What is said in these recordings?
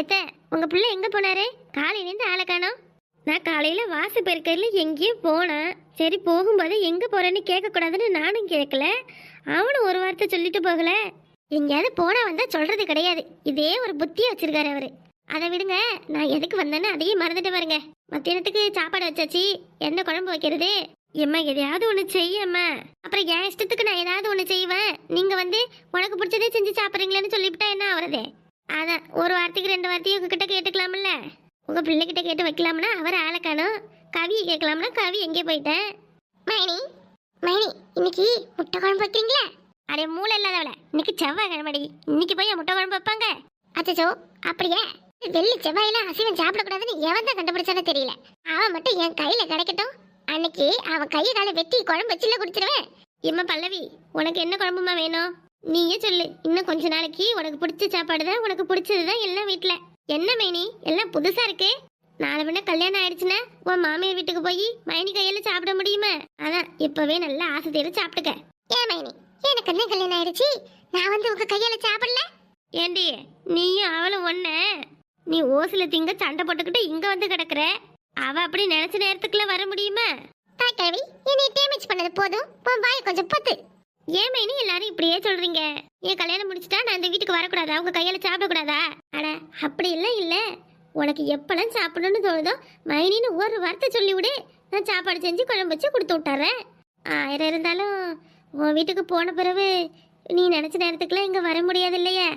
எத்த உங்கள் பிள்ளை எங்கே போனாரு? காலையிலேருந்து ஆளை காணோம். நான் காலையில் வாசு பெருக்கையில எங்கேயோ போனேன். சரி போகும்போது எங்கே போகிறேன்னு கேட்கக்கூடாதுன்னு நானும் கேட்கல. அவனும் ஒரு வார்த்தை சொல்லிட்டு போகல. எங்கேயாவது போனால் வந்தால் சொல்கிறது கிடையாது. இதே ஒரு புத்தியை வச்சிருக்காரு அவர். அதை விடுங்க நான் எதுக்கு வந்தேன்னு அதையும் மறந்துட்டு பாருங்க. மத்தியானத்துக்கு சாப்பாடு வச்சாச்சு. என்ன குழம்பு வைக்கிறது? எம்மா எதையாவது ஒன்று செய்யம்மா அப்புறம் என் இஷ்டத்துக்கு நான் ஏதாவது ஒன்று செய்வேன். நீங்கள் வந்து உனக்கு பிடிச்சதே செஞ்சு சாப்பிட்றீங்களேன்னு சொல்லிவிட்டா என்ன ஆகுறது அதான் ஒரு வார்த்தைக்கு ரெண்டு வார்த்தையும் உங்ககிட்ட கேட்டுக்கலாம்ல? உங்க பிள்ளைகிட்ட கேட்டு வைக்கலாம்னா அவர் ஆளை காணும். கவியை கேட்கலாம்னா கவி எங்கே போயிட்டேன் மைனி மைனி இன்னைக்கு முட்டை குழம்பு வைக்கிறீங்களா? அடே மூளை இல்லாதவள. இன்னைக்கு செவ்வாய் கிழமடி. இன்னைக்கு போய் முட்டை குழம்பு வைப்பாங்க. அச்சோ அப்படியே. வெள்ளி செவ்வாயில அசைவம் சாப்பிடக்கூடாதுன்னு எவன் தான் கண்டுபிடிச்சானே தெரியல. அவன் மட்டும் என் கையில கிடைக்கட்டும். அன்னைக்கு அவன் கையை காலை வெட்டி குழம்பு வச்சுல குடிச்சிருவேன். இம்மா பல்லவி உனக்கு என்ன குழம்புமா வேணும்? நீயே சொல்லு. இன்னும் கொஞ்ச நாளைக்கு உனக்கு பிடிச்ச சாப்பாடு தான் உனக்கு பிடிச்சது தான் எல்லாம் வீட்டில் என்ன மைனி? எல்லாம் புதுசா இருக்கு. நாளை பின்ன கல்யாணம் ஆயிடுச்சுன்னா உன் மாமியார் வீட்டுக்கு போய் மைனி கையில சாப்பிட முடியுமா? அதான் இப்பவே நல்லா ஆசை தேடி சாப்பிட்டுக்க. ஏன் மைனி? எனக்கு என்ன கல்யாணம் ஆயிடுச்சு? நான் வந்து உங்க கையால சாப்பிடல? ஏண்டி நீயும் அவளும் ஒண்ணு. நீ ஓசில திங்க சண்டை போட்டுக்கிட்டு இங்க வந்து கிடக்குற. அவ அப்படி நினைச்ச நேரத்துக்குள்ள வர முடியுமா? தாய்க்கிழவி என்னை டேமேஜ் பண்ணது போதும். உன் வாயை கொஞ்சம் பத்து. ஏன் மைனி எல்லாரும் இப்படியே சொல்றீங்க? என் கல்யாணம் முடிச்சிட்டா நான் இந்த வீட்டுக்கு வரக்கூடாதா? உங்க கையால சாப்பிடக்கூடாதா? அட அப்படி எல்லாம் இல்ல. உனக்கு எப்பெல்லாம் சாப்பிடணும்னு தோணுதோ மைனின்னு ஒரு வார்த்தை சொல்லி விடு நான் சாப்பாடு செஞ்சு குழம்பு வச்சு கொடுத்து விட்டுறேன். ஆயிரம் இருந்தாலும் உன் வீட்டுக்கு போன பிறகு நீ நினைச்ச நேரத்துக்குலாம் இங்க வர முடியாது இல்லையே?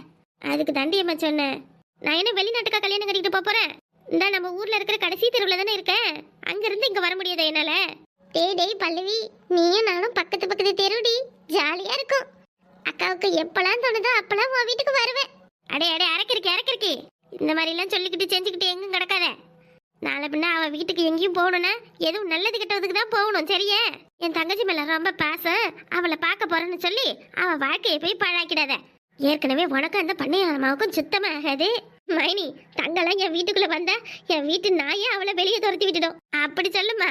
அதுக்கு தாண்டியம்மா சொன்னேன் நான் என்ன வெளிநாட்டுக்கா கல்யாணம் கட்டிட்டு போப் போறேன்? இந்த நம்ம ஊர்ல இருக்கிற கடைசி தெருவில் தானே இருக்கேன் அங்க இருந்து இங்க வர முடியாது என்னால. டேய் டேய் பல்லவி. நீயும் நானும் பக்கத்து பக்கத்து தெருடி ஜாலியா இருக்கும். அக்காவுக்கு எப்பெல்லாம் தோணுதோ அப்பெல்லாம் உன் வீட்டுக்கு வருவேன். அடே அடே அரக்கிருக்கு அரக்கிருக்கு இந்த மாதிரி எல்லாம் சொல்லிக்கிட்டு செஞ்சுக்கிட்டு எங்கும் கிடக்காத. நாளை பின்ன அவ வீட்டுக்கு எங்கேயும் போகணும்னா எதுவும் நல்லது கிட்டதுக்கு தான் போகணும் சரியா? என் தங்கச்சி மேல ரொம்ப பாசம். அவளை பார்க்க போறேன்னு சொல்லி அவ வாழ்க்கையை போய் பழாக்கிடாத. ஏற்கனவே உனக்கும் அந்த பண்ணையாரமாவுக்கும் சுத்தமா ஆகாது. மைனி தங்கெல்லாம் என் வீட்டுக்குள்ள வந்தா என் வீட்டு நாயே அவளை வெளியே துரத்தி விட்டுடும். அப்படி சொல்லுமா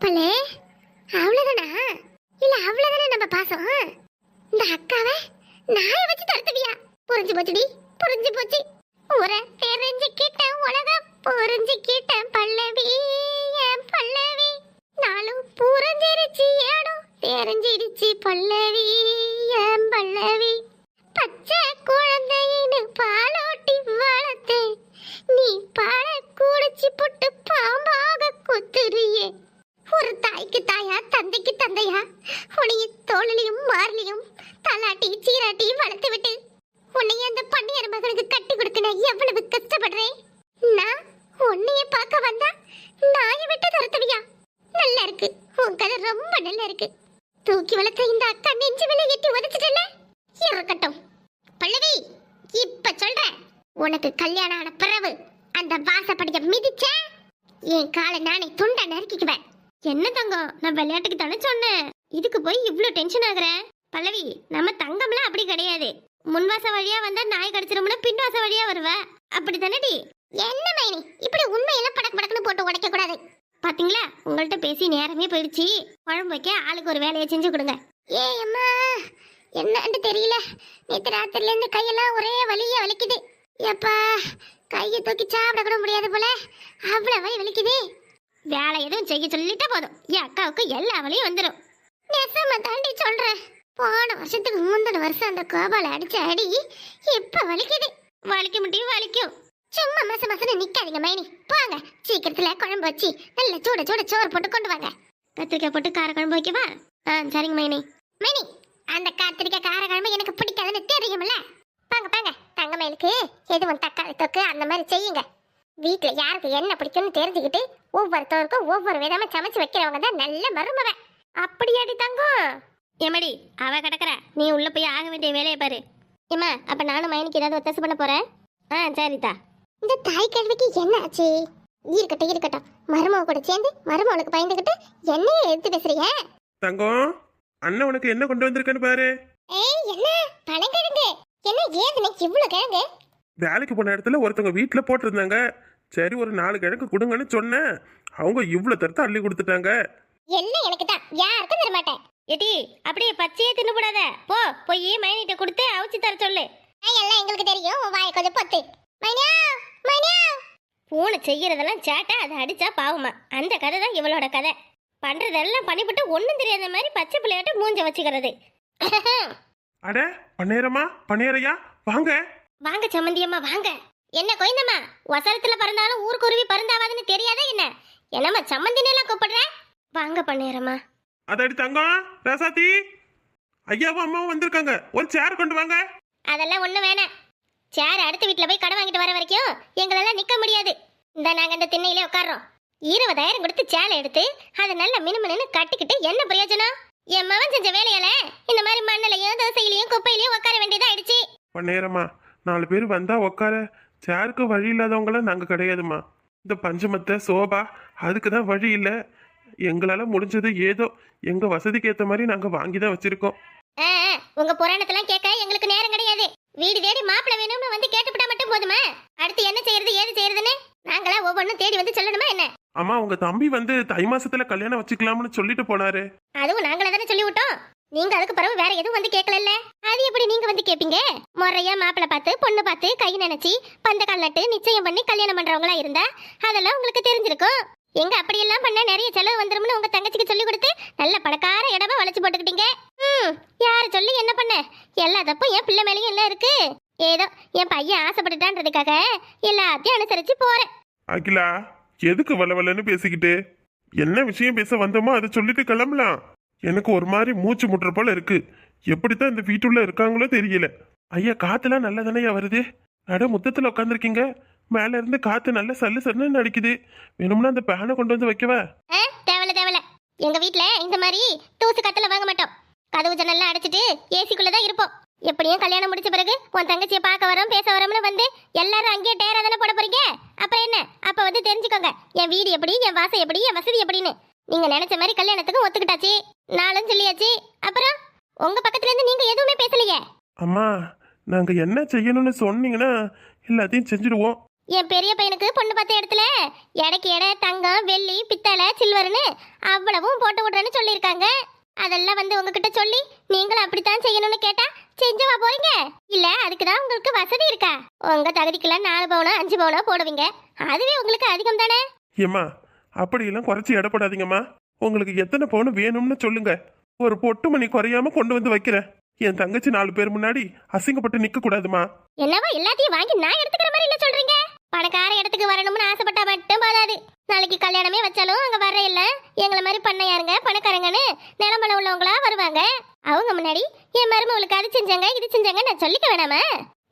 பலே அவ்வளோதானா இல்ல அவ்வளவுதானே நம்ம பாசம்? இந்த அக்காவை நாயை வச்சு தடுத்துவியா புரிஞ்சு போச்சுடி புரிஞ்சு போச்சு. உர தெரிஞ்சு கிட்டேன் உலக புரிஞ்சு கிட்டேன் பல்லவி என் பல்லவி. நாளும் புரிஞ்சிருச்சு ஏடும் தெரிஞ்சிருச்சு பல்லவி என் பல்லவி. பச்சை குழந்தையின்னு பாலும் வளர்த்தேன் நீ பால குடிச்சு புட்டு பாம்பாக குத்துறியே ஒரு தாய்க்கு தாயா தந்தைக்கு தந்தையா உன்னைய தோளிலையும் மார்லையும் தலாட்டி சீராட்டி வளர்த்து விட்டு உன்னைய அந்த பண்ணியார் மகனுக்கு கட்டி கொடுக்க நான் எவ்வளவு கஷ்டப்படுறேன் நான் உன்னைய பார்க்க வந்தா நாயை விட்டு துரத்துவியா நல்லா இருக்கு உன் கதை ரொம்ப நல்லா இருக்கு தூக்கி வளர்த்த இந்த அக்கா நெஞ்சு மேல எட்டி உதச்சிட்டல இருக்கட்டும். பல்லவி இப்ப சொல்றேன் உனக்கு கல்யாணம் ஆன பிறவு அந்த வாசப்படிய மிதிச்ச? என் காலை நானே துண்டை நறுக்கிக்குவேன். என்ன தங்கம்? நான் விளையாட்டுக்கு தானே சொன்னேன். இதுக்கு போய் இவ்வளோ டென்ஷன் ஆகுற? பல்லவி நம்ம தங்கம்லாம் அப்படி கிடையாது. முன்வாச வழியா வந்தா நாய் கடிச்சிரும்னா பின்வாச வழியா வருவ. அப்படி தானடி என்ன மைனி? இப்படி உண்மையெல்லாம் படக்கு படக்குன்னு போட்டு உடைக்க கூடாது பாத்தீங்களா? உங்கள்ட்ட பேசி நேரமே போயிடுச்சு. குழம்பு வைக்க ஆளுக்கு ஒரு வேலையை செஞ்சு கொடுங்க. ஏ அம்மா என்னன்னு தெரியல. நேற்று ராத்திரில இருந்து கையெல்லாம் ஒரே வலியா வலிக்குது. எப்பா கையை தூக்கி சாப்பிட கூட முடியாது போல. அவ்வளவு வலி வலிக்குது. வேலை எதுவும் செய்ய சொல்லிட்டா போதும். என் அக்காவுக்கு எல்லா வழியும் வந்துடும் நெசமா தாண்டி சொல்றேன். போன வருஷத்துக்கு முந்தின வருஷம் அந்த கோபால அடிச்ச அடி இப்ப வலிக்குது. வலிக்க முடியும் வலிக்கும். சும்மா மச மசன நிக்காதீங்க மைனி. போங்க. சீக்கிரத்துல குழம்பு வச்சு நல்ல சூட சூட சோறு போட்டு கொண்டு வாங்க. கத்திரிக்காய் போட்டு கார குழம்பு வைக்கவா? ஆ சரிங்க மைனி. மைனி அந்த கத்திரிக்காய் கார குழம்பு எனக்கு பிடிக்காதுன்னு தெரியுமில்ல பாங்க பாங்க தங்கமயிலுக்கு எதுவும் தக்காளி தொக்கு அந்த மாதிரி செய்யுங்க. வீட்டில் யாருக்கு என்ன பிடிக்கும்னு தெரிஞ்சுக்கிட்டு ஒவ்வொருத்தருக்கும் ஒவ்வொரு விதமா சமைச்சு வைக்கிறவங்க தான் நல்ல மருமவன். அப்படியாடி தங்கம் ஏமாடி அவ கிடக்குற. நீ உள்ள போய் ஆக வேண்டிய வேலையை பாரு. ஏமா அப்ப நானும் மைனிக்கு ஏதாவது ஒத்தாசை பண்ண போறேன்? ஆ சரிதா. இந்த தாய் கல்விக்கு என்ன ஆச்சு? இருக்கட்டும் இருக்கட்டும். மருமக கூட சேர்ந்து மருமவனுக்கு பயந்துகிட்டு என்னையே எடுத்து பேசுறிய? தங்கம் அண்ணன் உனக்கு என்ன கொண்டு வந்திருக்கேன்னு பாரு. ஏய் என்ன? பழங்கிழங்கு என்ன ஏதுன்னு? இவ்வளவு கிழங்கு? வேலைக்கு போன இடத்துல ஒருத்தவங்க வீட்டில் போட்டிருந்தாங்க. சரி ஒரு நாலு கிழங்கு கொடுங்கன்னு சொன்னேன். அவங்க இவ்வளோ தரத்தை அள்ளி கொடுத்துட்டாங்க. எல்லாம் எனக்கு தான்? யாருக்கும் தர மாட்டேன். எடி அப்படியே பச்சையே தின்னு போடாத போ போய் மைனிட்ட கொடுத்து அவிச்சு தர சொல்லு. எல்லாம் எங்களுக்கு தெரியும். உன் வாயை கொஞ்சம் பொத்து. மைனியா பூனை செய்யறதெல்லாம் சேட்டா அதை அடிச்சா பாவமா. அந்த கதை தான் இவளோட கதை. பண்றதெல்லாம் பண்ணிவிட்டு ஒன்றும் தெரியாத மாதிரி பச்சை பிள்ளையாட்ட மூஞ்ச வச்சுக்கிறது. அட பன்னேரமா பன்னேரையா? வாங்க. வாங்க சம்மந்தியம்மா வாங்க. என்ன கோயந்தம்மா வசரத்துல பறந்தாலும் ஊருக்குருவி பறந்தாவாதுன்னு தெரியாதா என்ன? என்னம்மா சம்மந்தின்னு எல்லாம் கூப்பிடுற? வாங்க பண்ணேரம்மா அதடி தங்கம் ரசாத்தி. ஐயாவும் அம்மாவும் வந்திருக்காங்க. ஒரு சேர் கொண்டு வாங்க. அதெல்லாம் ஒண்ணு வேணாம். சேர் அடுத்த வீட்ல போய் கடை வாங்கிட்டு வர வரைக்கும் எங்களெல்லாம் நிக்க முடியாது. இந்த நாங்க இந்த திண்ணையிலே உட்கார்றோம். இருபதாயிரம் கொடுத்து சேலை எடுத்து அதை நல்ல மினுமினு கட்டிக்கிட்டு என்ன பிரயோஜனம்? என் மவன் செஞ்ச வேலையால இந்த மாதிரி மண்ணிலையும் தோசையிலையும் குப்பையிலையும் உட்கார வேண்டியதா ஆயிடுச்சு. பன்னேரம்மா நாலு பேர் வந்தா உட்கார. சேருக்கு வழி இல்லாதவங்களாம் நாங்க கிடையாதும்மா. இந்த பஞ்சமத்தை சோபா அதுக்கு தான் வழி இல்லை. எங்களால முடிஞ்சது ஏதோ எங்க வசதிக்கு ஏத்த மாதிரி நாங்க வாங்கி தான் வச்சிருக்கோம் உங்க புராணத்தெல்லாம் கேட்க எங்களுக்கு நேரம் கிடையாது. வீடு தேடி மாப்பிள்ளை வேணும்னு வந்து கேட்டுவிட்டா மட்டும் போதுமா? அடுத்து என்ன செய்யறது ஏது செய்யறதுன்னு? நாங்களா ஒவ்வொன்றும் தேடி வந்து சொல்லணுமா என்ன? அம்மா உங்க தம்பி வந்து தை மாசத்துல கல்யாணம் வச்சுக்கலாம்னு சொல்லிட்டு போனாரு. அதுவும் நாங்களே தானே சொல்லி விட்டோம் நீங்க அதுக்கு பிறகு வேற எதுவும் வந்து கேட்கல அது எப்படி நீங்க வந்து கேப்பீங்க? முறையா மாப்பிள்ளை பார்த்து பொண்ணு பார்த்து கை நினைச்சு பந்தக்கால் நட்டு நிச்சயம் பண்ணி கல்யாணம் பண்றவங்களா இருந்தா அதெல்லாம் உங்களுக்கு தெரிஞ்சிருக்கும். எங்க அப்படியெல்லாம் பண்ண நிறைய செலவு வந்துரும்னு உங்க தங்கச்சிக்கு சொல்லி கொடுத்து நல்ல பணக்கார இடமா வளைச்சு போட்டுக்கிட்டீங்க. ம் யார சொல்லி என்ன பண்ண? எல்லா தப்பும் என் பிள்ளை மேலேயும் எல்லாம் இருக்கு. ஏதோ என் பையன் ஆசைப்பட்டுட்டான்றதுக்காக எல்லாத்தையும் அனுசரிச்சு போறேன். அகிலா எதுக்கு வளவலன்னு பேசிக்கிட்டு? என்ன விஷயம் பேச வந்தோமோ அதை சொல்லிட்டு கிளம்பலாம். எனக்கு ஒரு மாதிரி மூச்சு முட்டுற போல இருக்கு. எப்படித்தான் இந்த வீட்டுள்ள இருக்காங்களோ தெரியல. ஐயா காத்துலாம் நல்லா தானே வருது? நட முத்தத்துல உட்காந்துருக்கீங்க மேல இருந்து காத்து நல்ல சல்லு சல்லுன்னு அடிக்குது. வேணும்னா அந்த பேனை கொண்டு வந்து வைக்கவா? ஆ, தேவல தேவல எங்க வீட்ல இந்த மாதிரி தூசு கத்துல வாங்க மாட்டோம். கதவு ஜன்னல்லாம் அடைச்சிட்டு ஏசிக்குள்ளதான் இருப்போம். எப்படியும் கல்யாணம் முடிச்ச பிறகு உன் தங்கச்சியை பார்க்க வரோம் பேச வரோம்னு வந்து எல்லாரும் அங்கேயே டேரா தானே போட போறீங்க? அப்புறம் என்ன? அப்ப வந்து தெரிஞ்சுக்கோங்க. என் வீடு எப்படி என் வாசம் எப்படி என் வசதி எப்படின்னு. நீங்க நினைச்ச மாதிரி கல்யாணத்துக்கு ஒத்துக்கிட்டாச்சு. நாளும் சொல்லியாச்சு. அப்புறம் உங்க பக்கத்துல இருந்து நீங்க எதுவுமே பேசலையே? அம்மா நாங்க என்ன செய்யணும்னு சொன்னீங்கன்னா எல்லாத்தையும் செஞ்சுடுவோம். என் பெரிய பையனுக்கு பொண்ணு பார்த்த இடத்துல எடைக்கு எடை தங்கம் வெள்ளி பித்தளை சில்வர்னு அவ்வளவும் போட்டு விடுறேன்னு சொல்லியிருக்காங்க. அதெல்லாம் வந்து உங்ககிட்ட சொல்லி நீங்களும் அப்படித்தான் செய்யணும்னு கேட்டா செஞ்சுவா போறீங்க? இல்ல அதுக்கு தான் உங்களுக்கு வசதி இருக்கா? உங்க தகுதிக்கெல்லாம் நாலு பவுனோ அஞ்சு பவுனோ போடுவீங்க. அதுவே உங்களுக்கு அதிகம் தானே? ஏம்மா அப்படியெல்லாம் குறைச்சி இடப்படாதீங்கம்மா உங்களுக்கு எத்தனை பவுன் வேணும்னு சொல்லுங்க. ஒரு பொட்டு மணி குறையாம கொண்டு வந்து வைக்கிறேன். என் தங்கச்சி நாலு பேர் முன்னாடி அசிங்கப்பட்டு நிக்க கூடாதுமா என்னவோ எல்லாத்தையும் வாங்கி நான் எடுத்துக்கிற மாதிரி இல்ல சொல்றீங்க? பணக்கார இடத்துக்கு வரணும்னு ஆசைப்பட்டா மட்டும் போதாது. நாளைக்கு கல்யாணமே வச்சாலும் அங்க வர இல்ல எங்களை மாதிரி பண்ணையாருங்க பணக்காரங்கன்னு நிலம்பலம் உள்ளவங்களா வருவாங்க. அவங்க முன்னாடி என் மருமகளுக்கு அது செஞ்சாங்க இது செஞ்சாங்க நான் சொல்லிக்க வேணாமா?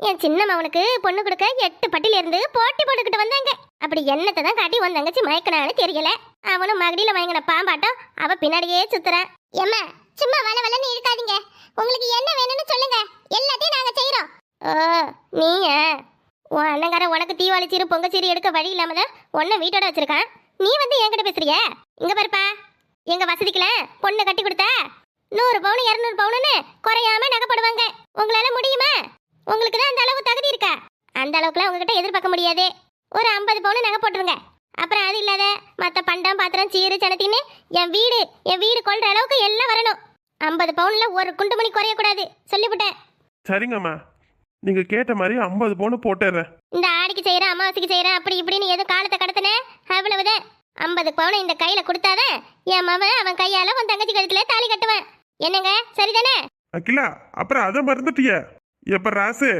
என் சின்ன மவனுக்கு பொண்ணு கொடுக்க எட்டு பட்டில இருந்து போட்டி போட்டுக்கிட்டு வந்தாங்க. அப்படி என்னத்தை தான் காட்டி உன் தங்கச்சி மயக்கனான்னு தெரியல. அவனும் மகடியில வாங்கின பாம்பாட்டம் அவ பின்னாடியே சுத்துறான் ஏம்மா சும்மா வள வளன்னு இருக்காதீங்க. உங்களுக்கு என்ன வேணும்னு சொல்லுங்க. எல்லாத்தையும் நாங்க செய்யறோம் ஓ நீயா? உன் அண்ணங்கார உனக்கு தீவாளி சீரு பொங்க சீரு எடுக்க வழி இல்லாம தான் உன்னை வீட்டோட வச்சிருக்கான். நீ வந்து என்கிட்ட பேசுறிய? இங்க பாருப்பா. எங்க வசதிக்குல பொண்ணு கட்டி கொடுத்தா? நூறு பவுன் இரநூறு பவுனுன்னு குறையாம நகைப்படுவாங்க உங்களால முடியுமா? உங்களுக்கு தான் அந்த அளவு தகுதி இருக்கா? அந்த அளவுக்குலாம் உங்ககிட்ட எதிர்பார்க்க முடியாது. ஒரு ஐம்பது பவுன் நகை போட்டுருங்க. அப்புறம் அது இல்லாத மற்ற பண்டம் பாத்திரம் சீரு சனத்தின்னு என் வீடு என் வீடு கொள்ற அளவுக்கு எல்லாம் வரணும். ஐம்பது பவுன்ல ஒரு குண்டு மணி குறையக்கூடாது. சொல்லிவிட்டேன். சரிங்கம்மா. நீங்க கேட்ட மாதிரி ஐம்பது பவுன் போட்டுடுறேன் இந்த ஆடிக்கு செய்யறேன் அமாவாசைக்கு செய்யறேன் அப்படி இப்படின்னு எதுவும் காலத்தை கடத்தின? அவ்வளவுதான். ஐம்பது பவுனை இந்த கையில கொடுத்தாதான் என் மவன் அவன் கையால உன் தங்கச்சி கழுத்துல தாலி கட்டுவான். என்னங்க? சரிதானே? அகிலா அப்புறம் அதை மறந்துட்டிய. எப்ப ராசு?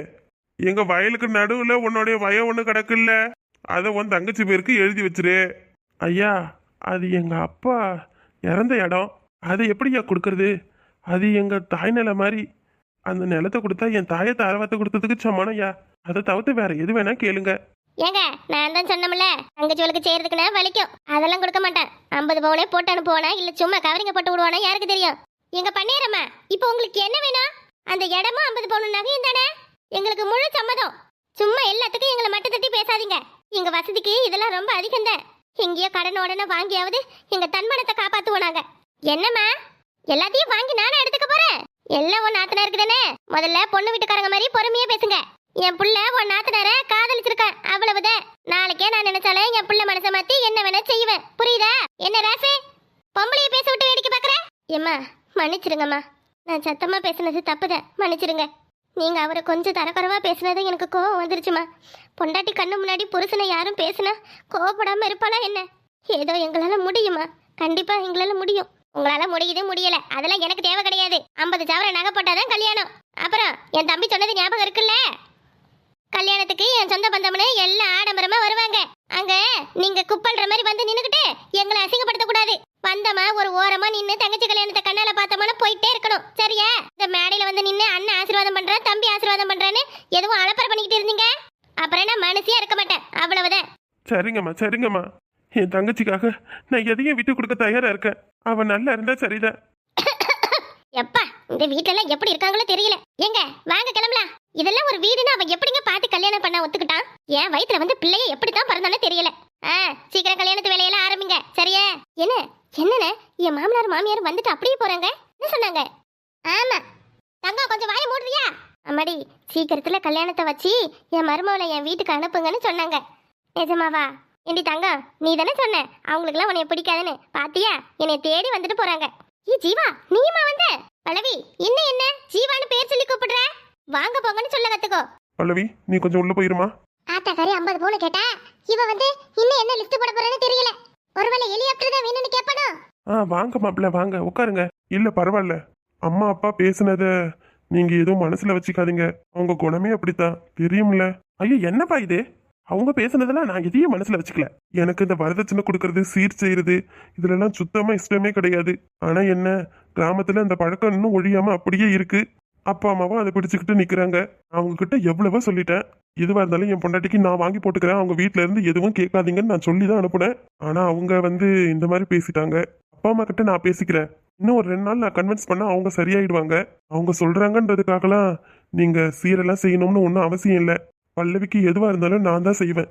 எங்க வயலுக்கு நடுவுல உன்னுடைய வய ஒண்ணு கிடக்குல்ல அதை உன் தங்கச்சி பேருக்கு எழுதி வச்சிரு. ஐயா அது எங்க அப்பா இறந்த இடம். அதை எப்படியா கொடுக்கறது? அது எங்க தாய் நிலை மாதிரி அந்த நிலத்தை கொடுத்தா என் தாயை தாரவாத்தை கொடுத்ததுக்கு சமானம்யா. அதை தவிர்த்து வேற எது வேணா கேளுங்க. ஏங்க நான் தான் சொன்னோம்ல தங்கச்சிவளுக்கு செய்யறதுக்குன்னா வலிக்கும். அதெல்லாம் கொடுக்க மாட்டேன் ஐம்பது பவுனே போட்டு அனுப்புவானா இல்ல சும்மா கவரிங்க போட்டு விடுவானா யாருக்கு தெரியும்? எங்க பண்ணிடுறம்மா இப்போ உங்களுக்கு என்ன வேணும்? அந்த இடமும் ஐம்பது பவுன் நகையும் தானே? எங்களுக்கு முழு சம்மதம். சும்மா எல்லாத்துக்கும் எங்களை மட்டும் தட்டி பேசாதீங்க. எங்க வசதிக்கு இதெல்லாம் ரொம்ப அதிகம் தான் எங்கேயோ கடன் உடனே வாங்கியாவது எங்க தன்மானத்தை காப்பாத்துவோம் நாங்க. என்னம்மா? எல்லாத்தையும் வாங்கி நானே எடுத்துக்க போறேன்? எல்லாம் உன் நாத்தனா இருக்குதானே முதல்ல பொண்ணு வீட்டுக்காரங்க மாதிரி பொறுமையா பேசுங்க. என் புள்ள உன் நாத்தனார காதலிச்சிருக்கேன் அவ்வளவுதான். நாளைக்கே நான் நினைச்சாலே என் புள்ள மனசை மாத்தி என்ன வேணா செய்வேன் புரியுதா? என்ன ராசு? பொம்பளைய பேச விட்டு வேடிக்கை பாக்குற ஏம்மா மன்னிச்சிருங்கம்மா. நான் சத்தமா பேசுனது தப்புதான் மன்னிச்சிருங்க. நீங்க அவரை கொஞ்சம் தரக்குறவா பேசுனது எனக்கு கோவம் வந்துருச்சுமா பொண்டாட்டி கண்ணு முன்னாடி புருஷனை யாரும் பேசுனா கோவப்படாம இருப்பாளா என்ன? ஏதோ எங்களால முடியுமா? கண்டிப்பா எங்களால முடியும். உங்களால முடியுது முடியல. அதெல்லாம் எனக்கு தேவை கிடையாது. ஐம்பது சவர நகை போட்டாதான் கல்யாணம். அப்புறம் என் தம்பி சொன்னது ஞாபகம் இருக்குல்ல? கல்யாணத்துக்கு என் சொந்த பந்தம்னு எல்லாம் ஆடம்பரமா வருவாங்க. அங்க நீங்க குப்பல்ற மாதிரி வந்து நின்னுக்கிட்டு எங்களை அசிங்கப்படுத்த கூடாது வந்தமா ஒரு ஓரமா நின்னு தங்கச்சி கல்யாணத்தை கண்ணால பார்த்தோம்னா போயிட்டே இருக்கணும். சரியா? இந்த மேடையில வந்து நின்னு அண்ணன் ஆசீர்வாதம் பண்றேன் தம்பி ஆசீர்வாதம் பண்றேன்னு எதுவும் அலப்பற பண்ணிக்கிட்டு இருந்தீங்க? அப்புறம் நான் மனசியா இருக்க மாட்டேன். அவ்வளவுதான். சரிங்கம்மா சரிங்கம்மா. என் தங்கச்சிக்காக நான் எதையும் விட்டு கொடுக்க தயாரா இருக்கேன். அவன் நல்லா இருந்தா சரிதான். எப்பா? இந்த வீட்டுல எல்லாம் எப்படி இருக்காங்களோ தெரியல. எங்க வாங்க கிளம்பலாம். இதெல்லாம் ஒரு வீடுன்னு அவன் எப்படிங்க பார்த்து கல்யாணம் பண்ண ஒத்துக்கிட்டான் என் வயித்துல வந்து பிள்ளைய எப்படி தான் பிறந்தானே தெரியல. ஆ சீக்கிரம் கல்யாணத்து வேலையெல்லாம் ஆரம்பிங்க. சரியா? என்ன? என்னண்ணே? என் மாமனார் மாமியார் வந்துட்டு அப்படியே போறாங்க? என்ன சொன்னாங்க? ஆமா. தங்கம் கொஞ்சம் வாய மூடுறியா? அம்மாடி சீக்கிரத்துல கல்யாணத்தை வச்சு என் மருமகளை என் வீட்டுக்கு அனுப்புங்கன்னு சொன்னாங்க. நிஜமாவா? ஏண்டி தங்கம் நீ தானே சொன்ன? அவங்களுக்குலாம் உன்னைய பிடிக்காதுன்னு. பாத்தியா? என்னை தேடி வந்துட்டு போறாங்க. ஏ ஜீவா நீயுமா வந்த? பல்லவி இன்னும் என்ன? ஜீவான்னு பேர் சொல்லி கூப்பிடுற? வாங்க போங்கன்னு சொல்ல கத்துக்கோ. பல்லவி நீ கொஞ்சம் உள்ள போயிருமா? ஆத்தாக்காரி ஐம்பது பவுன் கேட்டா? இவ வந்து இன்னும் என்ன லிஸ்ட் போட போறேன்னு தெரியல. ஒருவேளை ஹெலிகாப்டர் தான் வேணும்னு கேட்பானோ ஆ வாங்க மாப்பிள்ள வாங்க உட்காருங்க. இல்ல பரவாயில்ல. அம்மா அப்பா பேசுனத நீங்க எதுவும் மனசுல வச்சுக்காதீங்க. அவங்க குணமே அப்படித்தான். தெரியும்ல. ஐயோ என்னப்பா இது? அவங்க பேசுனதெல்லாம் நான் எதையும் மனசுல வச்சுக்கல. எனக்கு இந்த வரதட்சணை கொடுக்கறது சீர் செய்யறது இதுல எல்லாம் சுத்தமா இஷ்டமே கிடையாது. ஆனா என்ன கிராமத்துல அந்த பழக்கம் இன்னும் ஒழியாம அப்படியே இருக்கு. அப்பா அம்மாவும் அதை பிடிச்சுக்கிட்டு நிக்கிறாங்க. அவங்க கிட்ட எவ்வளவோ சொல்லிட்டேன். எதுவா இருந்தாலும் என் பொண்டாட்டிக்கு நான் வாங்கி போட்டுக்கிறேன். அவங்க வீட்ல இருந்து எதுவும் கேட்காதீங்கன்னு நான் சொல்லி தான் அனுப்புனேன். ஆனா அவங்க வந்து இந்த மாதிரி பேசிட்டாங்க. அப்பா அம்மா கிட்ட நான் பேசிக்கிறேன். இன்னும் ஒரு ரெண்டு நாள் நான் கன்வின்ஸ் பண்ணா அவங்க சரியாயிடுவாங்க. அவங்க சொல்றாங்கன்றதுக்காகலாம் நீங்க சீரெல்லாம் செய்யணும்னு ஒன்றும் அவசியம் இல்லை. பல்லவிக்கு எதுவாக இருந்தாலும் நான் தான் செய்வேன்.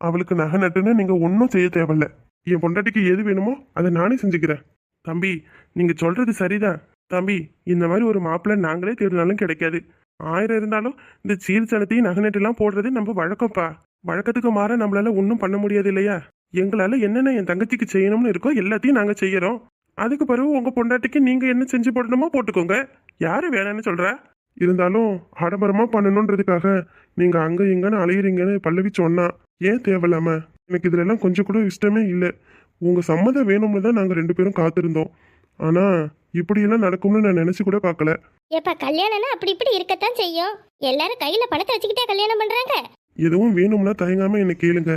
அவளுக்கு நகை நட்டுன்னு நீங்கள் ஒன்றும் செய்ய தேவையில்ல. என் பொண்டாட்டிக்கு எது வேணுமோ அதை நானே செஞ்சுக்கிறேன். தம்பி நீங்கள் சொல்கிறது சரிதான். தம்பி இந்த மாதிரி ஒரு மாப்பிள்ளை நாங்களே தேடினாலும் கிடைக்காது. ஆயிரம் இருந்தாலும் இந்த சீர்சனத்தையும் நகை நட்டுலாம் போடுறது நம்ம வழக்கம்ப்பா. வழக்கத்துக்கு மாற நம்மளால ஒன்றும் பண்ண முடியாது இல்லையா? எங்களால் என்னென்ன என் தங்கச்சிக்கு செய்யணும்னு இருக்கோ எல்லாத்தையும் நாங்கள் செய்யறோம். அதுக்கு பிறகு உங்கள் பொண்டாட்டிக்கு நீங்கள் என்ன செஞ்சு போடணுமோ போட்டுக்கோங்க. யாரு வேணான்னு சொல்கிறா இருந்தாலும் ஆடம்பரமா பண்ணணுன்றதுக்காக நீங்க அங்க இங்கன்னு அலையுறீங்கன்னு பல்லவி சொன்னா ஏன் தேவையில்லாம? எனக்கு இதுல எல்லாம் கொஞ்சம் கூட இஷ்டமே இல்லை. உங்க சம்மதம் வேணும்னு தான் நாங்க ரெண்டு பேரும் காத்திருந்தோம். ஆனா இப்படியெல்லாம் நடக்கும்னு நான் நினைச்சு கூட பார்க்கல. ஏப்பா கல்யாணம்னா அப்படி இப்படி இருக்கத்தான் செய்யும். எல்லாரும் கையில பணத்தை வச்சுக்கிட்டே கல்யாணம் பண்றாங்க. எதுவும் வேணும்னா தயங்காம என்னை கேளுங்க.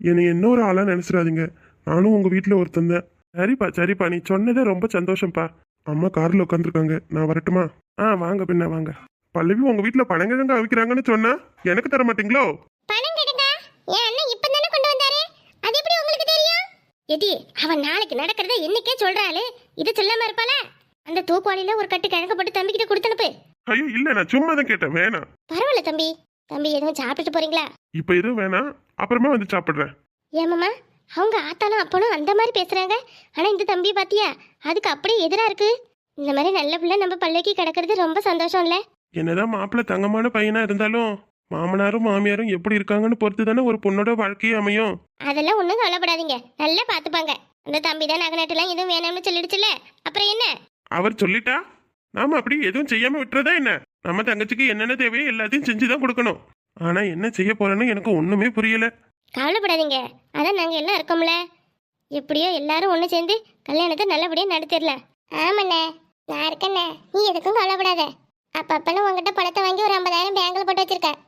என்னை இன்னொரு ஆளா நினைச்சிடாதீங்க. நானும் உங்க வீட்டில் ஒருத்தன் தான். சரிப்பா சரிப்பா. நீ சொன்னதே ரொம்ப சந்தோஷம்ப்பா. அம்மா கார்ல உட்காந்துருக்காங்க நான் வரட்டுமா? ஆ வாங்க பின்ன வாங்க. பல்லவி உங்க வீட்டில் பனங்கிழங்க அவிக்கிறாங்கன்னு சொன்னா எனக்கு தர மாட்டீங்களோ? பணம் கெடுங்க என் அண்ணன் இப்ப தானே கொண்டு வந்தாரு. அது எப்படி உங்களுக்கு தெரியும்? எடி அவன் நாளைக்கு நடக்கிறத இன்னைக்கே சொல்றாளே. இது சொல்லாம இருப்பாள? அந்த தூக்குவாளியில ஒரு கட்டு கிழங்கு போட்டு தம்பிக்கிட்ட கொடுத்து அனுப்பு. ஐயோ இல்ல நான் சும்மா தான் கேட்டேன். வேணாம். பரவாயில்ல தம்பி. தம்பி எதுவும் சாப்பிட்டுட்டு போறீங்களா? இப்போ எதுவும் வேணாம். அப்புறமா வந்து சாப்பிட்றேன். ஏமாமா அவங்க ஆத்தாலும் அப்பனும் அந்த மாதிரி பேசுறாங்க. ஆனா இந்த தம்பி பாத்தியா அதுக்கு அப்படியே எதிரா இருக்கு. இந்த மாதிரி நல்ல பிள்ளை நம்ம பள்ளிக்கு கிடக்கிறது ரொம்ப சந்தோஷம் இல்ல என்னதான் மாப்பிள்ளை தங்கமான பையனா இருந்தாலும் மாமனாரும் மாமியாரும் எப்படி இருக்காங்கன்னு பொறுத்து தானே ஒரு பொண்ணோட வாழ்க்கையே அமையும். அதெல்லாம் ஒண்ணும் கவலைப்படாதீங்க. நல்லா பாத்துப்பாங்க. அந்த தம்பி தான் நகநாட்டுலாம் எதுவும் வேணாம்னு சொல்லிடுச்சுல அப்புறம் என்ன? அவர் சொல்லிட்டா? நாம அப்படி எதுவும் செய்யாம விட்டுறதா என்ன? நம்ம தங்கச்சிக்கு என்னென்ன தேவையோ எல்லாத்தையும் செஞ்சு தான் கொடுக்கணும். ஆனா என்ன செய்ய போறேன்னு எனக்கு ஒண்ணுமே புரியல. கவலைப்படாதீங்க. அதான் நாங்கள் எல்லாம் இருக்கோம்ல. எப்படியோ எல்லாரும் ஒன்று சேர்ந்து கல்யாணத்தை நல்லபடியாக நடத்திடலாம் ஆமாண்ணே. நான் இருக்கண்ணே. நீ எதுக்கும் கவலைப்படாத. அப்பப்பன்னு உங்ககிட்ட பணத்தை வாங்கி ஒரு ஐம்பதாயிரம் பேங்கில் போட்டு வச்சிருக்கேன்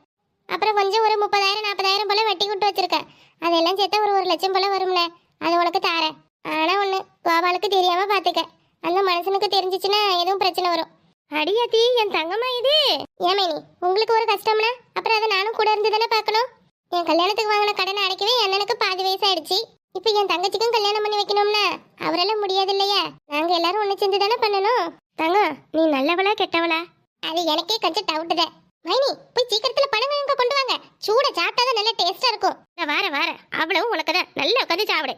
அப்புறம் கொஞ்சம் ஒரு முப்பதாயிரம் நாற்பதாயிரம் போல வெட்டி விட்டு வச்சிருக்கேன் அதெல்லாம் சேர்த்தா ஒரு ஒரு லட்சம் போல வரும்ல அது உனக்கு தாரேன். ஆனால் ஒன்று கோபாலுக்கு தெரியாம பார்த்துக்க அந்த மனுஷனுக்கு தெரிஞ்சிச்சுன்னா எதுவும் பிரச்சனை வரும். அடியாத்தி என் தங்கம்மா இது. ஏமைனி உங்களுக்கு ஒரு கஷ்டம்னா அப்புறம் அதை நானும் கூட இருந்து தானே பார்க்கணும்? என் கல்யாணத்துக்கு வாங்கின கடனை அடைக்கவே அண்ணனுக்கு பாதி வயசாயிடுச்சு. இப்போ என் தங்கச்சிக்கும் கல்யாணம் பண்ணி வைக்கணும்னா அவரால முடியாது இல்லையா நாங்க எல்லாரும் ஒண்ணு சேர்ந்து தானே பண்ணணும்? தங்கம் நீ நல்லவளா கெட்டவளா? அது எனக்கே கொஞ்சம் டவுட் தான். மைனி போய் சீக்கிரத்துல பணம் கொண்டு வாங்க. சூட சாப்பிட்டாதான் நல்ல டேஸ்டா இருக்கும். நான் வார வார. அவ்வளவு உனக்கு தான். நல்லா உட்காந்து சாப்பிடு.